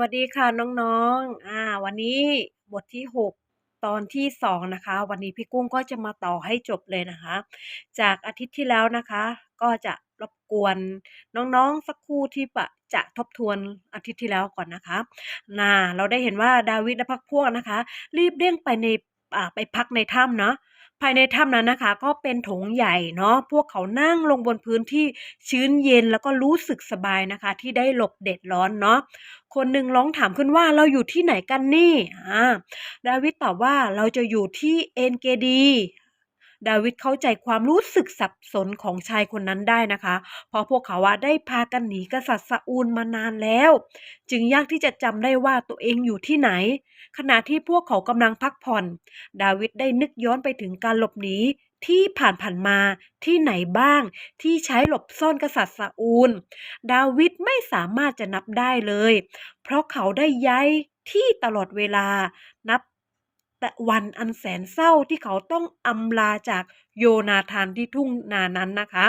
วัสดีค่ะน้องๆ อ่า วันนี้บทที่ 6 ตอนที่2นะคะ วันนี้พี่กุ้งก็จะมาต่อให้จบเลยนะคะ จากอาทิตย์ที่แล้วนะคะ ก็จะรบกวนน้องๆสักครู่ที่ปะจะทบทวนอาทิตย์ที่แล้วก่อนนะคะน่าเราได้เห็นว่าดาวิดและพรรคพวกนะคะ รีบเร่งไปในอ่าไปพักในถ้ำเนาะ ภายในถ้ำนั้นนะคะ ก็เป็นโถงใหญ่เนาะพวกเขานั่งลงบนพื้นที่ชื้นเย็นแล้วก็รู้สึกสบายนะคะ ที่ได้หลบเด็ดร้อนเนาะคนหนึ่งร้องถามขึ้นว่าเราอยู่ที่ไหนกันนี่อ่าดาวิดตอบว่าเราจะอยู่ที่เอ็นเกดี ดาวิดเข้าใจความรู้สึกสับสนของชายคนนั้นได้นะคะ เพราะพวกเขาว่าได้พากันหนีกษัตริย์ซาอูลมานานแล้ว จึงยากที่จะจำได้ว่าตัวเองอยู่ที่ไหน ขณะที่พวกเขากำลังพักผ่อน ดาวิดได้นึกย้อนไปถึงการหลบหนีที่ผ่านผ่านมาที่ไหนบ้าง ที่ใช้หลบซ่อนกษัตริย์ซาอูล ดาวิดไม่สามารถจะนับได้เลย เพราะเขาได้ย้ายที่ตลอดเวลานับ แต่วันอันแสนเศร้าที่เขาต้องอำลาจากโยนาธานที่ทุ่งนานั้นนะคะ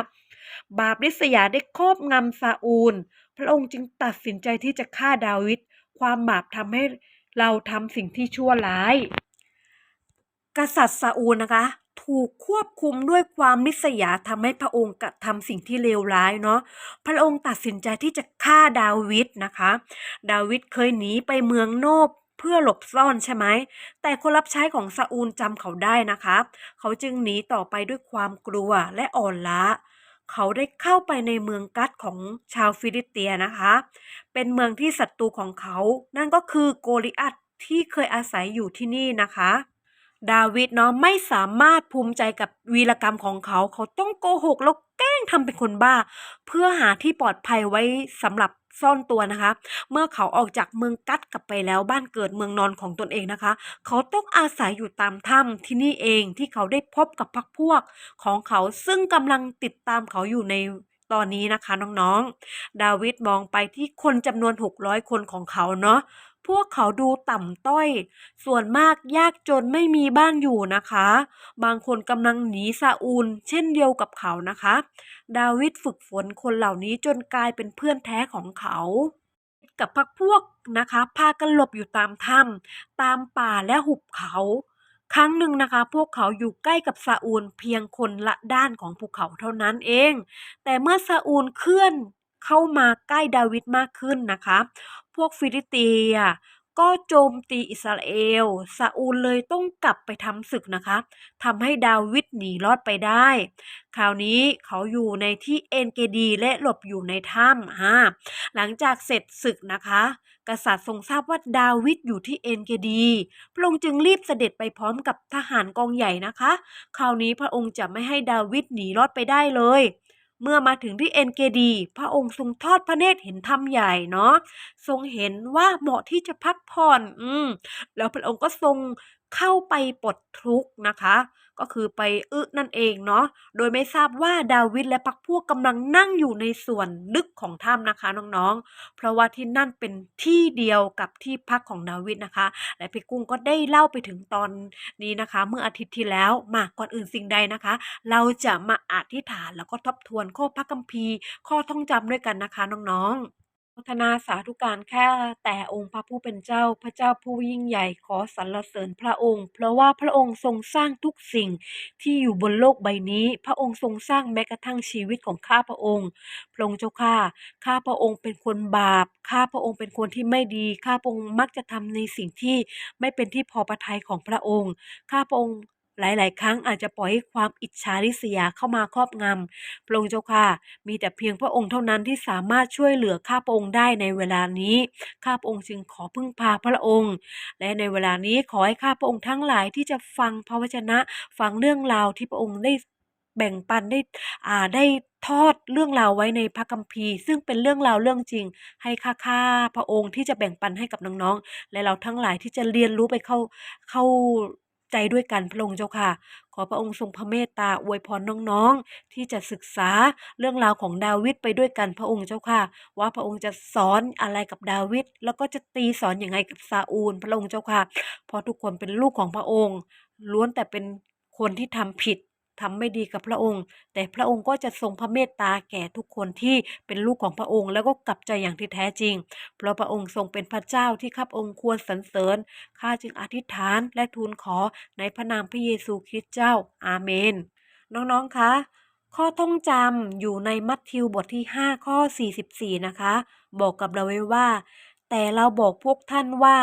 บาปริษยาได้ครอบงำซาอูล พระองค์จึงตัดสินใจที่จะฆ่าดาวิดความบาปทำให้เราทำสิ่งที่ชั่วร้าย กษัตริย์ซาอูลนะคะ ถูกควบคุมด้วยความนิสยาทำให้พระองค์กระทำสิ่งที่เลวร้ายเนาะพระองค์ตัดสินใจที่จะฆ่าดาวิดนะคะ ดาวิดเคยหนีไปเมืองโนบ เพื่อหลบซ่อนใช่ไหม แต่คนรับใช้ของซาอูลจำเขาได้นะคะ เขาจึงหนีต่อไปด้วยความกลัวและอ่อนล้า เขาได้เข้าไปในเมืองกัดของชาวฟิลิสเตียนะคะ เป็นเมืองที่ศัตรูของเขา นั่นก็คือโกลิอัตที่เคยอาศัยอยู่ที่นี่นะคะดาวิดเนาะไม่สามารถภูมิใจกับวีรกรรมของเขา เขาต้องโกหกแล้วแกล้งทำเป็นคนบ้า เพื่อหาที่ปลอดภัยไว้สำหรับ ซ่อนตัวนะคะ เมื่อเขาออกจากเมืองกัดกลับไปแล้วบ้านเกิดเมืองนอนของตนเองนะคะ เขาต้องอาศัยอยู่ตามถ้ำที่นี่เองที่เขาได้พบกับพรรคพวกของเขาซึ่งกำลังติดตามเขาอยู่ในตอนนี้นะคะน้องๆ ดาวิดมองไปที่คนจำนวน 600 คนของเขาเนาะ พวกเขาดูต่ำต้อย ส่วนมากยากจนไม่มีบ้านอยู่นะคะ บางคนกำลังหนีซาอูลเช่นเดียวกับเขานะคะ ดาวิดฝึกฝนคนเหล่านี้จนกลายเป็นเพื่อนแท้ของเขากับพรรคพวกนะคะพากันหลบอยู่ตามถ้ำตามป่าและหุบเขา ครั้งหนึ่งนะคะ พวกเขาอยู่ใกล้กับซาอูลเพียงคนละด้านของภูเขาเท่านั้นเอง แต่เมื่อซาอูลเคลื่อนเข้ามาใกล้ดาวิดมากขึ้นนะคะ พวกฟิลิเตีย ก็โจมตีอิสราเอล ซาอูลเลยต้องกลับไปทำศึกนะคะทำให้ดาวิดหนีรอดไปได้ คราวนี้เขาอยู่ในที่เอ็นเกดีและหลบอยู่ในถ้ำอ่าหลังจากเสร็จศึกนะคะ กษัตริย์ทรงทราบว่าดาวิดอยู่ที่เอ็นเกดีพระองค์จึงรีบเสด็จไปพร้อมกับทหารกองใหญ่นะคะ คราวนี้พระองค์จะไม่ให้ดาวิดหนีรอดไปได้เลย เมื่อมาถึงที่เอ็นเกดีพระองค์ทรงทอดพระเนตรเห็นถ้ำใหญ่เนาะทรงเห็นว่าเหมาะที่จะพักผ่อน อืม แล้วพระองค์ก็ทรงเข้าไปปลดทุกข์นะคะ ก็คือไปอึนั่นเองเนาะ โดยไม่ทราบว่าดาวิดและพรรคพวกกำลังนั่งอยู่ในส่วนลึกของถ้ำนะคะน้องๆ เพราะว่าที่นั่นเป็นที่เดียวกับที่พักของดาวิดนะคะ และพี่กุ้งก็ได้เล่าไปถึงตอนนี้นะคะ เมื่ออาทิตย์ที่แล้วมาก่อนอื่นสิ่งใดนะคะ เราจะมาอธิษฐานแล้วก็ทบทวนข้อพระคัมภีร์ ข้อท่องจำด้วยกันนะคะน้องๆ พัฒนาสาธุการแค่แต่องค์พระผู้เป็นเจ้า พระเจ้าผู้ยิ่งใหญ่ขอสรรเสริญพระองค์ เพราะว่าพระองค์ทรงสร้างทุกสิ่งที่อยู่บนโลกใบนี้ พระองค์ทรงสร้างแม้กระทั่งชีวิตของข้าพระองค์ พระองค์เจ้าข้าข้าพระองค์เป็นคนบาป ข้าพระองค์เป็นคนที่ไม่ดี ข้าพระองค์มักจะทำในสิ่งที่ไม่เป็นที่พอพระทัยของพระองค์ ข้าพระองค์ หลาย ๆ ครั้งอาจจะปล่อยให้ความอิจฉาริษยาเข้ามาครอบงำพระองค์เจ้าค่ะ มีแต่เพียงพระองค์เท่านั้นที่สามารถช่วยเหลือข้าพระองค์ได้ในเวลานี้ ข้าพระองค์จึงขอพึ่งพาพระองค์ และในเวลานี้ขอให้ข้าพระองค์ทั้งหลายที่จะฟังพระวจนะ ฟังเรื่องราวที่พระองค์ได้แบ่งปันได้อ่าได้ทอดเรื่องราวไว้ในพระคัมภีร์ ซึ่งเป็นเรื่องราวเรื่องจริง ให้ข้าข้าพระองค์ที่จะแบ่งปันให้กับน้องๆ และเราทั้งหลายที่จะเรียนรู้ไปเข้าเข้า ใจด้วยกันพระองค์เจ้าค่ะ ขอพระองค์ทรงพระเมตตาอวยพรน้องๆ ที่จะศึกษาเรื่องราวของดาวิดไปด้วยกันพระองค์เจ้าค่ะ ว่าพระองค์จะสอนอะไรกับดาวิดแล้วก็จะตีสอนอย่างไรกับซาอูล พระองค์เจ้าค่ะเพราะทุกคนเป็นลูกของพระองค์ ล้วนแต่เป็นคนที่ทำผิด ทำไม่ดีกับพระองค์ แต่พระองค์ก็จะทรงพระเมตตาแก่ทุกคนที่เป็นลูกของพระองค์ แล้วก็กลับใจอย่างที่แท้จริง เพราะพระองค์ทรงเป็นพระเจ้าที่ข้าพองค์ควรสรรเสริญ ข้าจึงอธิษฐานและทูลขอในพระนามพระเยซูคริสต์เจ้า อาเมน น้องๆ คะ ข้อท่องจำอยู่ในมัทธิวบทที่ 5 ข้อ 44 นะคะ บอกกับเราไว้ว่า แต่เราบอกพวกท่านว่า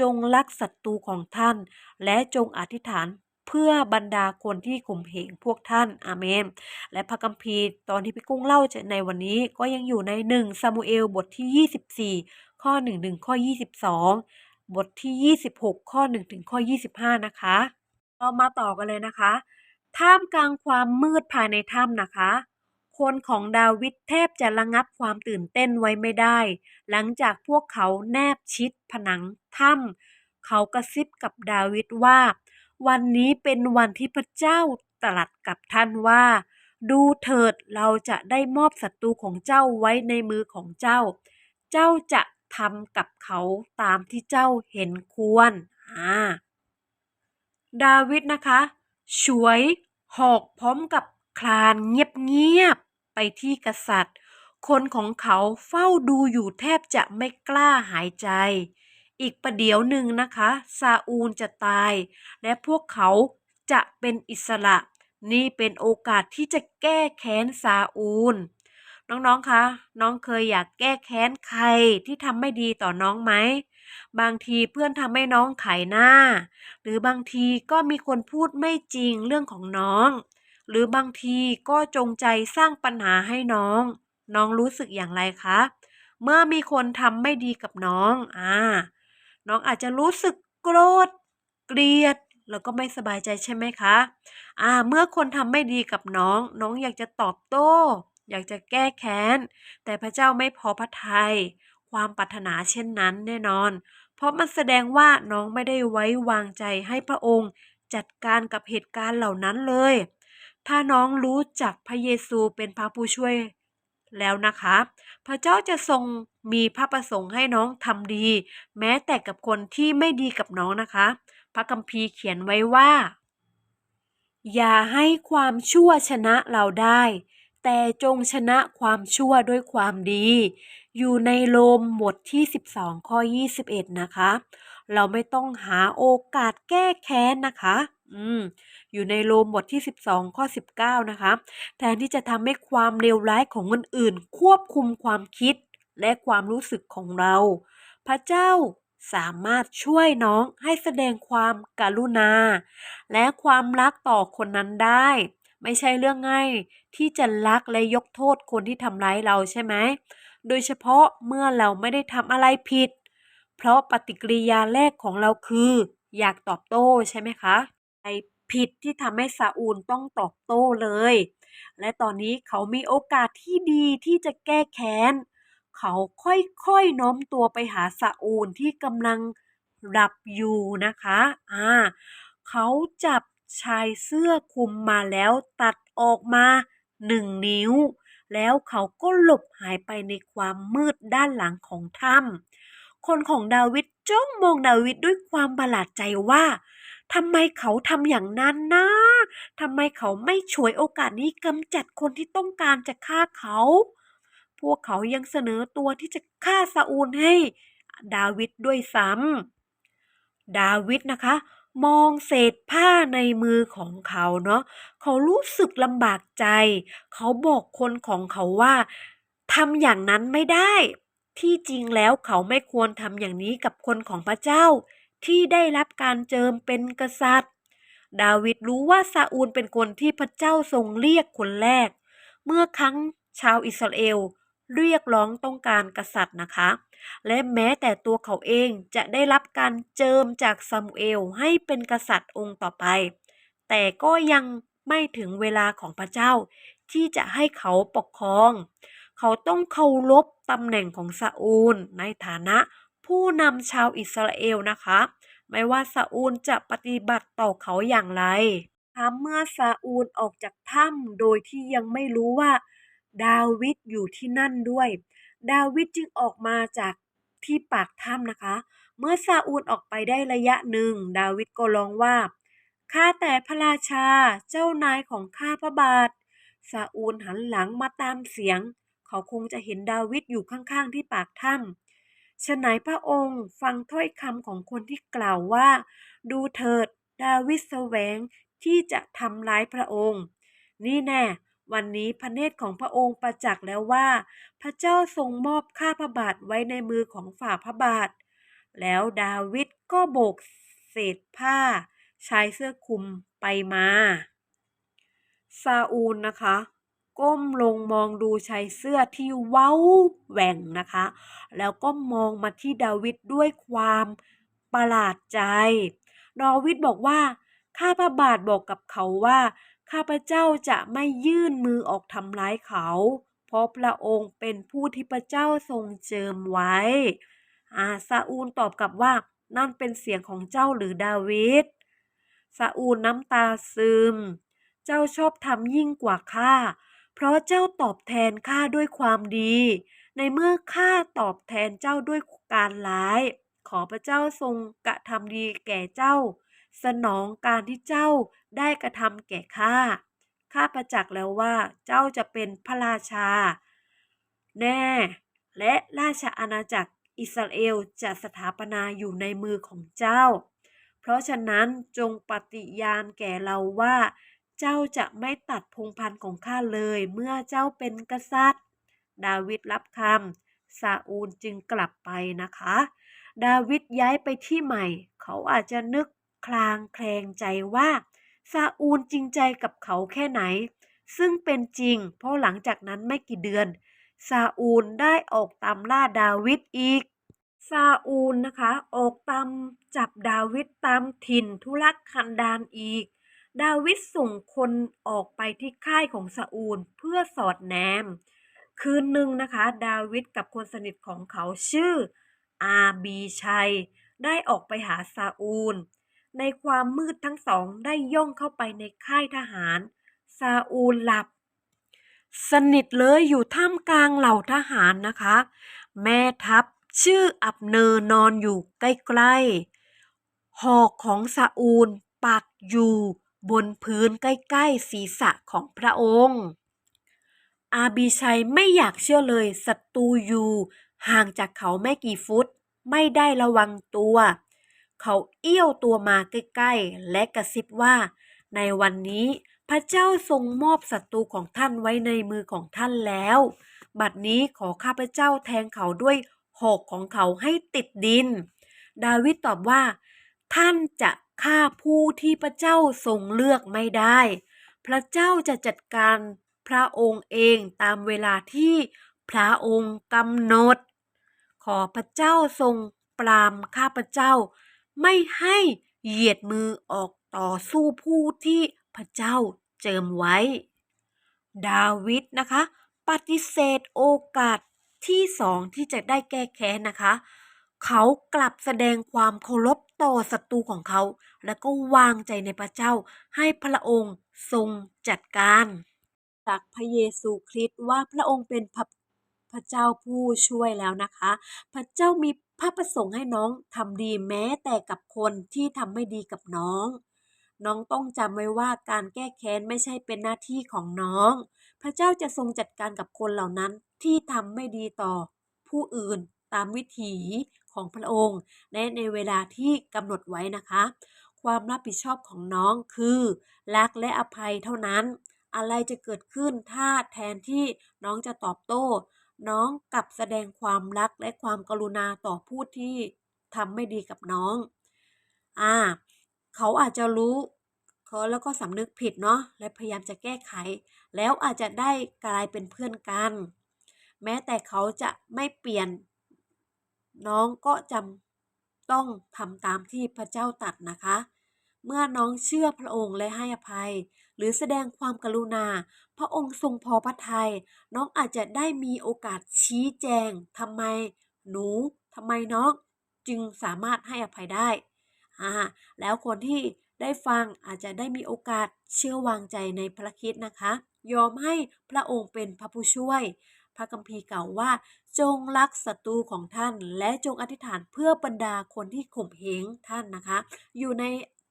จงรักศัตรูของท่าน และจงอธิษฐาน เพื่อบรรดาคนที่ข่มเหงพวกท่านอาเมน และพระคัมภีร์ตอนที่พี่กุ้งเล่าในวันนี้ก็ยังอยู่ใน1ซามูเอลบทที่ 24 ข้อ1ถึงข้อ 22 บทที่ 26 ข้อ1ถึงข้อ 25 นะคะเรามาต่อกันเลยนะคะ ท่ามกลางความมืดภายในถ้ำนะคะ คนของดาวิดแทบจะระงับความตื่นเต้นไว้ไม่ได้ หลังจากพวกเขาแนบชิดผนังถ้ำเขากระซิบกับดาวิดว่า วันนี้เป็นวันที่พระเจ้าตรัสกับท่านว่า ดูเถิดเราจะได้มอบศัตรูของเจ้าไว้ในมือของเจ้า เจ้าจะทำกับเขาตามที่เจ้าเห็นควรอ่าดาวิดนะคะฉวยหอกพร้อมกับคลานเงียบๆไปที่กษัตริย์ คนของเขาเฝ้าดูอยู่แทบจะไม่กล้าหายใจ อีกประเดี๋ยวหนึ่งนะคะ ซาอูลจะตาย และพวกเขาจะเป็นอิสระ นี่เป็นโอกาสที่จะแก้แค้นซาอูล น้องๆ คะ น้องเคยอยากแก้แค้นใครที่ทำไม่ดีต่อน้องไหม บางทีเพื่อนทำให้น้องขายหน้า หรือบางทีก็มีคนพูดไม่จริงเรื่องของน้อง หรือบางทีก็จงใจสร้างปัญหาให้น้อง น้องรู้สึกอย่างไรคะ เมื่อมีคนทำไม่ดีกับน้อง อ่า น้องอาจจะรู้สึกโกรธ เกลียด แล้วก็ไม่สบายใจใช่ไหมคะ อ่า เมื่อคนทำไม่ดีกับน้อง น้องอยากจะตอบโต้ อยากจะแก้แค้น แต่พระเจ้าไม่พอพระทยัยความปรารถนาเช่นนั้นแน่นอน เพราะมันแสดงว่าน้องไม่ได้ไว้วางใจให้พระองค์จัดการกับเหตุการณ์เหล่านั้นเลย ถ้าน้องรู้จักพระเยซูเป็นพระผู้ช่วย แล้วนะคะ พระเจ้าจะทรงมีพระประสงค์ให้น้องทำดี แม้แต่กับคนที่ไม่ดีกับน้องนะคะ พระคัมภีร์เขียนไว้ว่า อย่าให้ความชั่วชนะเราได้ แต่จงชนะความชั่วด้วยความดี อยู่ในโลมบทที่ 12 ข้อ 21 นะคะ เราไม่ต้องหาโอกาสแก้แค้นนะคะ อืมอยู่ในโลมบทที่ 12 ข้อ 19 นะคะ แทนที่จะทำให้ความเลวร้ายของคนอื่น ควบคุมความคิดและความรู้สึกของเรา พระเจ้าสามารถช่วยน้องให้แสดงความกรุณา และความรักต่อคนนั้นได้ ไม่ใช่เรื่องง่ายที่จะรักและยกโทษคนที่ทำร้ายเราใช่ไหม โดยเฉพาะเมื่อเราไม่ได้ทำอะไรผิด เพราะปฏิกิริยาแรกของเราคือ อยากตอบโต้ใช่ไหมคะ ไอผิดที่ทำให้ซาอูลต้องตอบโต้เลย และตอนนี้เขามีโอกาสที่ดีที่จะแก้แค้น เขาค่อยๆโน้มตัวไปหาซาอูลที่กำลังหลับอยู่นะคะอ่าเขาจับชายเสื้อคลุมมาแล้วตัดออกมาหนึ่งนิ้ว แล้วเขาก็หลบหายไปในความมืดด้านหลังของถ้ำคนของดาวิดจ้องมองดาวิดด้วยความประหลาดใจว่า ทำไมเขาทำอย่างนั้นนะทำไมเขาไม่ฉวยโอกาสนี้กำจัดคนที่ต้องการจะฆ่าเขา พวกเขายังเสนอตัวที่จะฆ่าซาอูลให้ ดาวิดด้วยซ้ำดาวิดนะคะ มองเศษผ้าในมือของเขาเนาะเขารู้สึกลำบากใจ เขาบอกคนของเขาว่าทำอย่างนั้นไม่ได้ ที่จริงแล้วเขาไม่ควรทำอย่างนี้กับคนของพระเจ้า ที่ได้รับการเจิมเป็นกษัตริย์ ดาวิดรู้ว่าซาอูลเป็นคนที่พระเจ้าทรงเรียกคนแรก เมื่อครั้งชาวอิสราเอลเรียกร้องต้องการกษัตริย์นะคะ และแม้แต่ตัวเขาเองจะได้รับการเจิมจากซามูเอลให้เป็นกษัตริย์องค์ต่อไป แต่ก็ยังไม่ถึงเวลาของพระเจ้าที่จะให้เขาปกครอง เขาต้องเคารพตำแหน่งของซาอูลในฐานะ ผู้นำชาวอิสราเอลนะคะ ไม่ว่าซาอูลจะปฏิบัติต่อเขาอย่างไรเมื่อซาอูลออกจากถ้ำโดยที่ยังไม่รู้ว่า ดาวิดอยู่ที่นั่นด้วย ดาวิดจึงออกมาจากที่ปากถ้ำนะคะ เมื่อซาอูลออกไปได้ระยะหนึ่ง ดาวิดก็ร้องว่าข้าแต่พระราชาเจ้านายของข้าพระบาทซาอูลหันหลังมาตามเสียง เขาคงจะเห็นดาวิดอยู่ข้างๆที่ปากถ้ำ ฉะไหนพระองค์ฟังถ้อยคำของคนที่กล่าวว่า ดูเถิด ดาวิดแสวงที่จะทำร้ายพระองค์ นี่แน่ วันนี้พระเนตรของพระองค์ประจักษ์แล้วว่า พระเจ้าทรงมอบข้าพระบาทไว้ในมือของฝ่าพระบาท แล้วดาวิดก็โบกเศษผ้า ชายเสื้อคลุมไปมาซาอูลนะคะ ก้มลงมองดูชายเสื้อที่เว้าแหว่งนะคะ แล้วก็มองมาที่ดาวิดด้วยความประหลาดใจ ดาวิดบอกว่า ข้าพระบาทบอกกับเขาว่า ข้าพระเจ้าจะไม่ยื่นมือออกทำร้ายเขา เพราะพระองค์เป็นผู้ที่พระเจ้าทรงเจิมไว้อาซาอูลตอบกลับว่า นั่นเป็นเสียงของเจ้าหรือดาวิดซาอูลน้ำตาซึม เจ้าชอบทำยิ่งกว่าข้า เพราะเจ้าตอบแทนข้าด้วยความดี ในเมื่อข้าตอบแทนเจ้าด้วยการร้าย ขอพระเจ้าทรงกระทำดีแก่เจ้า สนองการที่เจ้าได้กระทำแก่ข้า ข้าประจักษ์แล้วว่าเจ้าจะเป็นพระราชา แน่ และราชอาณาจักรอิสราเอลจะสถาปนาอยู่ในมือของเจ้า เพราะฉะนั้นจงปฏิญาณแก่เราว่า เจ้าจะไม่ตัดพงพันธุ์ของข้าเลย เมื่อเจ้าเป็นกษัตริย์ ดาวิดรับคำซาอูลจึงกลับไปนะคะ ดาวิดย้ายไปที่ใหม่ เขาอาจจะนึกคลางแคลงใจว่าซาอูลจริงใจกับเขาแค่ไหน ซึ่งเป็นจริง เพราะหลังจากนั้นไม่กี่เดือนซาอูลได้ออกตามล่าดาวิดอีกซาอูลนะคะ ออกตามจับดาวิดตามถิ่นทุรกันดารอีก ดาวิดส่งคนออกไปที่ค่ายของซาอูลเพื่อสอดแนม คืนหนึ่งนะคะ ดาวิดกับคนสนิทของเขาชื่ออาบีชัย ได้ออกไปหาซาอูล ในความมืดทั้งสองได้ย่องเข้าไปในค่ายทหาร ซาอูลหลับ สนิทเลยอยู่ท่ามกลางเหล่าทหารนะคะ แม่ทัพชื่ออับเนอร์นอนอยู่ใกล้ๆหอกของซาอูลปักอยู่ บนพื้นใกล้ๆศีรษะของพระองค์ อาบีชัยไม่อยากเชื่อเลยศัตรูอยู่ห่างจากเขาไม่กี่ฟุต ไม่ได้ระวังตัว เขาเอี้ยวตัวมาใกล้ๆ และกระซิบว่า ในวันนี้พระเจ้าทรงมอบศัตรูของท่านไว้ในมือของท่านแล้ว บัดนี้ขอข้าพเจ้าแทงเขาด้วยหอกของเขาให้ติดดิน ดาวิดตอบว่า ท่านจะฆ่าผู้ที่พระเจ้าทรงเลือกไม่ได้ พระเจ้าจะจัดการพระองค์เองตามเวลาที่พระองค์กำหนด ขอพระเจ้าทรงปรามข้าพระเจ้า ไม่ให้เหยียดมือออกต่อสู้ผู้ที่พระเจ้าเจิมไว้ ดาวิดนะคะ ปฏิเสธโอกาสที่สองที่จะได้แก้แค้นนะคะ เขากลับแสดงความเคารพต่อศัตรูของเขา แล้วก็วางใจในพระเจ้าให้พระองค์ทรงจัดการ จากพระเยซูคริสต์ว่าพระองค์เป็นพระพระเจ้าผู้ช่วยแล้วนะคะ พระเจ้ามีพระประสงค์ให้น้องทำดีแม้แต่กับคนที่ทำไม่ดีกับน้อง น้องต้องจำไว้ว่าการแก้แค้นไม่ใช่เป็นหน้าที่ของน้อง พระเจ้าจะทรงจัดการกับคนเหล่านั้นที่ทำไม่ดีต่อผู้อื่นตามวิถี ของพระองค์และในเวลาที่กำหนดไว้นะคะ ความรับผิดชอบของน้องคือ รักและอภัยเท่านั้น อะไรจะเกิดขึ้นถ้าแทนที่น้องจะตอบโต้ น้องกลับแสดงความรักและความกรุณาต่อผู้ที่ทำไม่ดีกับน้อง อ่า เขาอาจจะรู้เขาแล้วก็สำนึกผิดเนาะและพยายามจะแก้ไข แล้วอาจจะได้กลายเป็นเพื่อนกัน แม้แต่เขาจะไม่เปลี่ยน น้องก็จำต้องทำตามที่พระเจ้าตัดนะคะ เมื่อน้องเชื่อพระองค์และให้อภัย หรือแสดงความกรุณา พระองค์ทรงพอพระทยัยน้องอาจจะได้มีโอกาสชี้แจงทำไมหนูทำไมน้องจึงสามารถให้อภัยได้อ่าแล้วคนที่ได้ฟังอาจจะได้มีโอกาสเชื่อวางใจในพระคิดนะคะ ยอมให้พระองค์เป็นพระผู้ช่วย พระคัมภีร์กล่าวว่า จงรักศัตรูของท่าน และจงอธิษฐานเพื่อบรรดาคนที่ข่มเหงท่านนะคะ อยู่ใน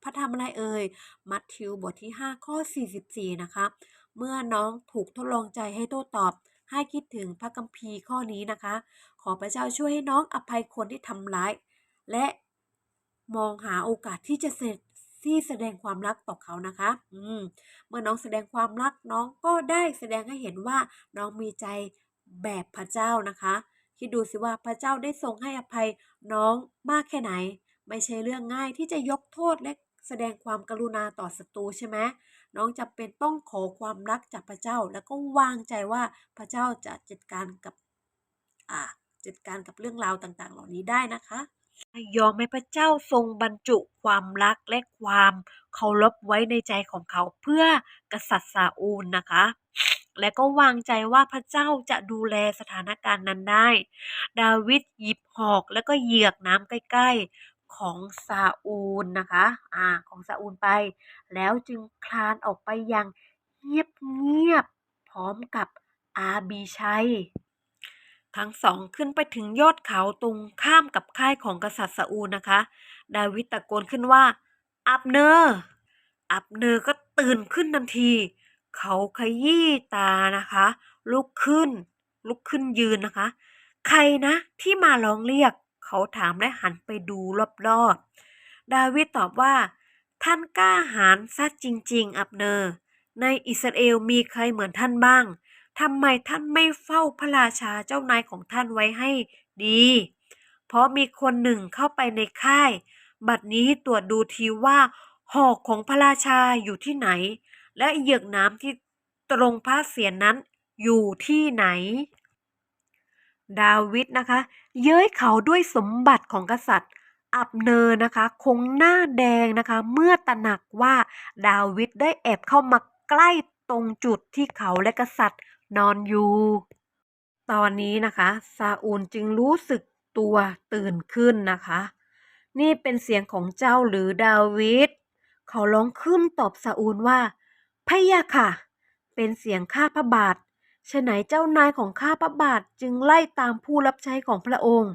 พระธรรมอะไรเอ่ย มัทธิวบทที่ 5 ข้อ 44 นะคะ เมื่อน้องถูกทดลองใจให้โต้ตอบ ให้คิดถึงพระคัมภีร์ข้อนี้นะคะ ขอพระเจ้าช่วยให้น้องอภัยคนที่ทำร้าย และมองหาโอกาสที่จะเสร็จที่แสดงความรักต่อเขานะคะ อืม เมื่อน้องแสดงความรักน้องก็ได้แสดงให้เห็นว่าน้องมีใจ แบบพระเจ้านะคะ คิดดูสิว่าพระเจ้าได้ทรงให้อภัยน้องมากแค่ไหน ไม่ใช่เรื่องง่ายที่จะยกโทษและแสดงความกรุณาต่อศัตรูใช่ไหมน้องจำเป็นต้องขอความรักจากพระเจ้า แล้วก็วางใจว่าพระเจ้าจะจัดการกับอ่าจัดการกับเรื่องราวต่าง ๆ เหล่านี้ได้นะคะยอมให้พระเจ้าทรงบรรจุความรักและความเคารพไว้ในใจของเขาเพื่อกษัตริย์ซาอูลนะคะ และก็วางใจว่าพระเจ้าจะดูแลสถานการณ์นั้นได้ ดาวิดหยิบหอกแล้วก็เหยือกน้ำใกล้ๆของซาอูลนะคะอ่าของซาอูลไป แล้วจึงคลานออกไปอย่างเงียบๆพร้อมกับอาบีชัย ทั้งสองขึ้นไปถึงยอดเขาตรงข้ามกับค่ายของกษัตริย์ซาอูลนะคะ ดาวิดตะโกนขึ้นว่า อับเนอร์อับเนอร์ก็ตื่นขึ้นทันที เขาขยี้ตานะคะ ลุกขึ้น ลุกขึ้นยืนนะคะ ใครนะที่มาร้องเรียก เขาถามและหันไปดูรอบๆ ดาวิดตอบว่า ท่านกล้าหาญซะจริง ๆ อับเนอร์ในอิสราเอลมีใครเหมือนท่านบ้างทำไมท่านไม่เฝ้าพระราชาเจ้านายของท่านไว้ให้ดี เพราะมีคนหนึ่งเข้าไปในค่าย บัดนี้ตรวจดูทีว่า หอกของพระราชาอยู่ที่ไหน และเหยือกน้ำที่ตรงพระเศียรนั้นอยู่ที่ไหน ดาวิดนะคะ เย้ยเขาด้วยสมบัติของกษัตริย์ อับเนอร์นะคะ คงหน้าแดงนะคะ เมื่อตระหนักว่าดาวิดได้แอบเข้ามาใกล้ตรงจุดที่เขาและกษัตริย์นอนอยู่ ตอนนี้นะคะซาอูลจึงรู้สึกตัวตื่นขึ้นนะคะ นี่เป็นเสียงของเจ้าหรือดาวิดเขาร้องขึ้นตอบซาอูลว่า พะยะค่ะ เป็นเสียงข้าพระบาทฉะไหนเจ้านายของข้าพระบาทจึงไล่ตามผู้รับใช้ของพระองค์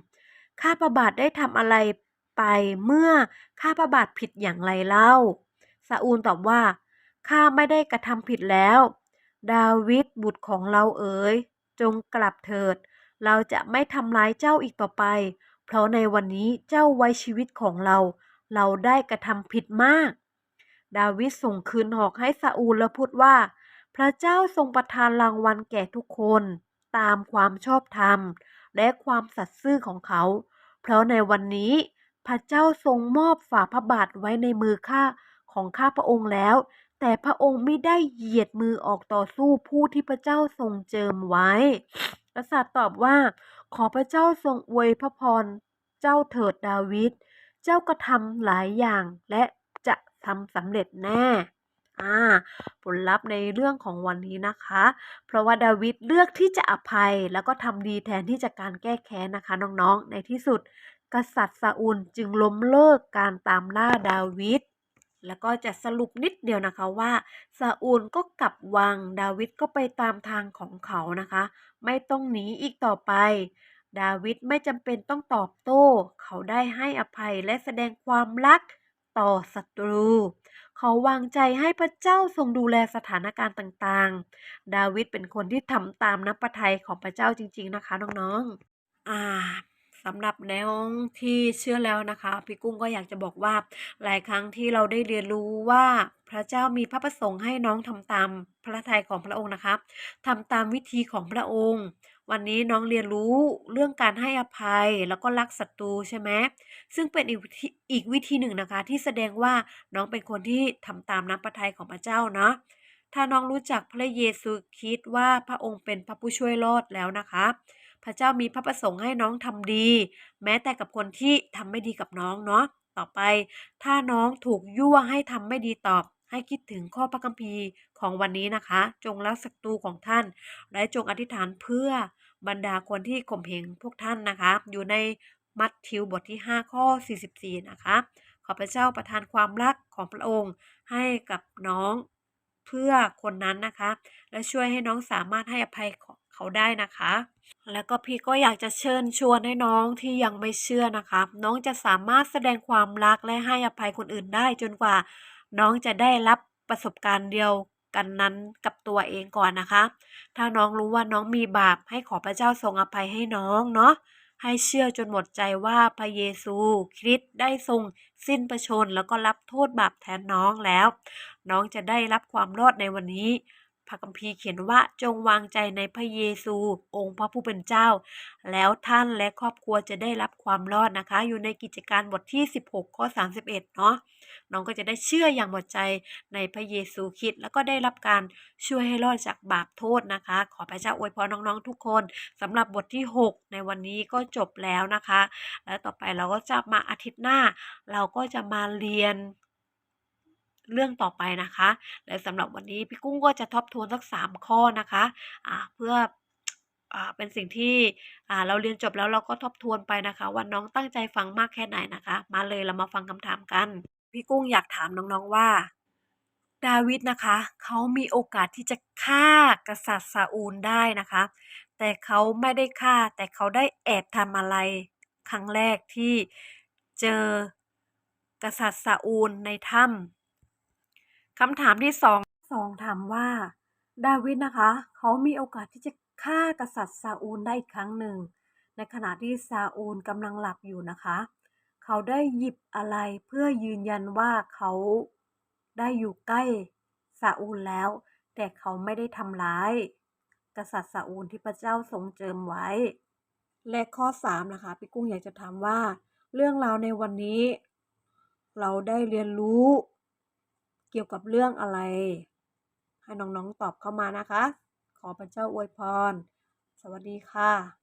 ข้าพระบาทได้ทำอะไรไปเมื่อข้าพระบาทผิดอย่างไรเล่า ซาอูลตอบว่า ข้าไม่ได้กระทำผิดแล้ว ดาวิดบุตรของเราเอ๋ย จงกลับเถิด เราจะไม่ทำร้ายเจ้าอีกต่อไป เพราะในวันนี้เจ้าไว้ชีวิตของเรา เราได้กระทำผิดมาก ดาวิดส่งคืนหอกให้ซาอูลและพูดว่า พระเจ้าทรงประทานรางวัลแก่ทุกคนตามความชอบธรรม และความสัตย์ซื่อของเขา เพราะในวันนี้พระเจ้าทรงมอบฝ่าพระบาทไว้ในมือข้าของข้าพระองค์แล้ว แต่พระองค์ไม่ได้เหยียดมือออกต่อสู้ผู้ที่พระเจ้าทรงเจิมไว้ กษัตริย์ตอบว่า ขอพระเจ้าทรงอวยพระพร เจ้าเถิดดาวิด เจ้าก็ทำหลายอย่างและ ทำสำเร็จแน่อ่าผลลัพธ์ในเรื่องของวันนี้นะคะ เพราะว่าดาวิดเลือกที่จะอภัย แล้วก็ทำดีแทนที่จะการแก้แค้นนะคะน้องๆ ในที่สุด กษัตริย์ซาอูลจึงล้มเลิกการตามล่าดาวิดแล้วก็จะสรุปนิดเดียวนะคะว่าซาอูลก็กลับวังดาวิดก็ไปตามทางของเขานะคะ ไม่ต้องหนีอีกต่อไป ดาวิดไม่จำเป็นต้องตอบโต้ เขาได้ให้อภัยและแสดงความรัก ต่อศัตรู เขาวางใจให้พระเจ้าทรงดูแลสถานการณ์ต่างๆ ดาวิดเป็นคนที่ทำตามน้ำพระทัยของพระเจ้าจริง ๆ นะคะน้องๆ อ่าสำหรับน้องที่เชื่อแล้วนะคะ พี่กุ้งก็อยากจะบอกว่าหลายครั้งที่เราได้เรียนรู้ว่าพระเจ้ามีพระประสงค์ให้น้องทำตามพระทัยของพระองค์นะคะทำตามวิธีของพระองค์ วันนี้น้องเรียนรู้เรื่องการให้อภัยแล้วก็รักศัตรูใช่ไหมซึ่งเป็นอีกวิธีอีกวิธีหนึ่งนะคะ ที่แสดงว่าน้องเป็นคนที่ทำตามน้ำพระทัยของพระเจ้าเนาะถ้าน้องรู้จักพระเยซูคิดว่าพระองค์เป็นพระผู้ช่วยรอดแล้วนะคะ พระเจ้ามีพระประสงค์ให้น้องทำดี แม้แต่กับคนที่ทำไม่ดีกับน้องเนาะต่อไป ถ้าน้องถูกยั่วให้ทำไม่ดีตอบ ให้คิดถึงข้อพระคัมภีร์ของวันนี้นะคะ จงรักศัตรูของท่าน และจงอธิษฐานเพื่อบรรดาคนที่ข่มเหงพวกท่านนะคะ อยู่ในมัทธิวบทที่ 5 ข้อ 44 นะคะ ขอพระเจ้าประทานความรักของพระองค์ให้กับน้องเพื่อคนนั้นนะคะ และช่วยให้น้องสามารถให้อภัยเขาได้นะคะ แล้วก็พี่ก็อยากจะเชิญชวนให้น้องที่ยังไม่เชื่อนะคะ น้องจะสามารถแสดงความรักและให้อภัยคนอื่นได้จนกว่า น้องจะได้รับประสบการณ์เดียวกันนั้นกับตัวเองก่อนนะคะ ถ้าน้องรู้ว่าน้องมีบาปให้ขอพระเจ้าทรงอภัยให้น้องเนาะ ให้เชื่อจนหมดใจว่าพระเยซู คริสต์ได้ทรงสิ้นประชนแล้วก็รับโทษบาปแทนน้องแล้ว น้องจะได้รับความรอดในวันนี้ ระคัมภีร์เขียนว่าจงวางใจในพระเยซู องค์พระผู้เป็นเจ้า แล้วท่านและครอบครัวจะได้รับความรอดนะคะ อยู่ในกิจการบทที่ 16 ข้อ 31 เนาะน้องก็จะได้เชื่ออย่างหมดใจในพระเยซูคริสต์แล้วก็ได้รับการช่วยให้รอดจากบาปโทษนะคะ ขอพระเจ้าอวยพรน้องๆทุกคนสำหรับบทที่ 6 ในวันนี้ก็จบแล้วนะคะ แล้วต่อไปเราก็จะมาอาทิตย์หน้า เราก็จะมาเรียน เรื่องต่อไปนะคะ และสำหรับวันนี้พี่กุ้งก็จะทบทวนสัก 3 ข้อนะคะอ่าเพื่ออเป็นสิ่งที่เราเรียนจบแล้วเราก็ทบทวนไปนะคะว่าน้องตั้งใจฟังมากแค่ไหนนะคะ มาเลยเรามาฟังคำถามกัน พี่กุ้งอยากถามน้องๆว่า ดาวิดนะคะเขามีโอกาสที่จะฆ่ากษัตริย์ซาอูลได้นะคะ แต่เขาไม่ได้ฆ่า แต่เขาได้แอบทำอะไรครั้งแรกที่เจอกษัตริย์ซาอูลในถ้ำ คำถามที่สองสองถามว่า ดาวิดนะคะ เขามีโอกาสที่จะฆ่ากษัตริย์ซาอูลได้อีกครั้งหนึ่ง ในขณะที่ซาอูลกำลังหลับอยู่นะคะ เขาได้หยิบอะไรเพื่อยืนยันว่าเขาได้อยู่ใกล้ซาอูลแล้ว แต่เขาไม่ได้ทำร้าย กษัตริย์ซาอูลที่พระเจ้าทรงเจิมไว้ และข้อสามนะคะพี่กุ้งอยากจะถามว่า เรื่องราวในวันนี้ เราได้เรียนรู้ เกี่ยวกับเรื่องอะไร ให้น้องๆตอบเข้ามานะคะ ขอพระเจ้าอวยพร สวัสดีค่ะ